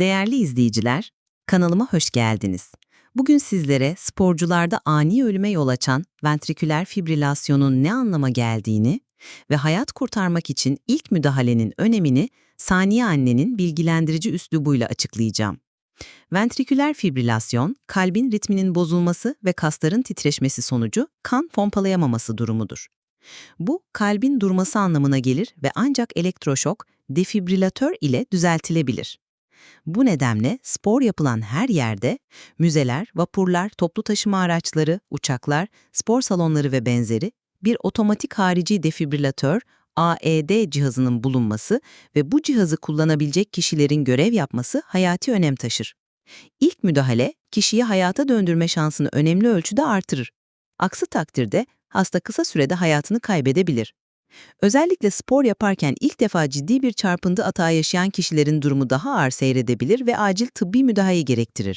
Değerli izleyiciler, kanalıma hoş geldiniz. Bugün sizlere sporcularda ani ölüme yol açan ventriküler fibrilasyonun ne anlama geldiğini ve hayat kurtarmak için ilk müdahalenin önemini Saniye Anne'nin bilgilendirici üslubuyla açıklayacağım. Ventriküler fibrilasyon, kalbin ritminin bozulması ve kasların titreşmesi sonucu kan pompalayamaması durumudur. Bu, kalbin durması anlamına gelir ve ancak elektroşok, defibrilatör ile düzeltilebilir. Bu nedenle spor yapılan her yerde, müzeler, vapurlar, toplu taşıma araçları, uçaklar, spor salonları ve benzeri bir otomatik harici defibrilatör, AED cihazının bulunması ve bu cihazı kullanabilecek kişilerin görev yapması hayati önem taşır. İlk müdahale, kişiyi hayata döndürme şansını önemli ölçüde artırır. Aksi takdirde hasta kısa sürede hayatını kaybedebilir. Özellikle spor yaparken ilk defa ciddi bir çarpıntı atağı yaşayan kişilerin durumu daha ağır seyredebilir ve acil tıbbi müdahale gerektirir.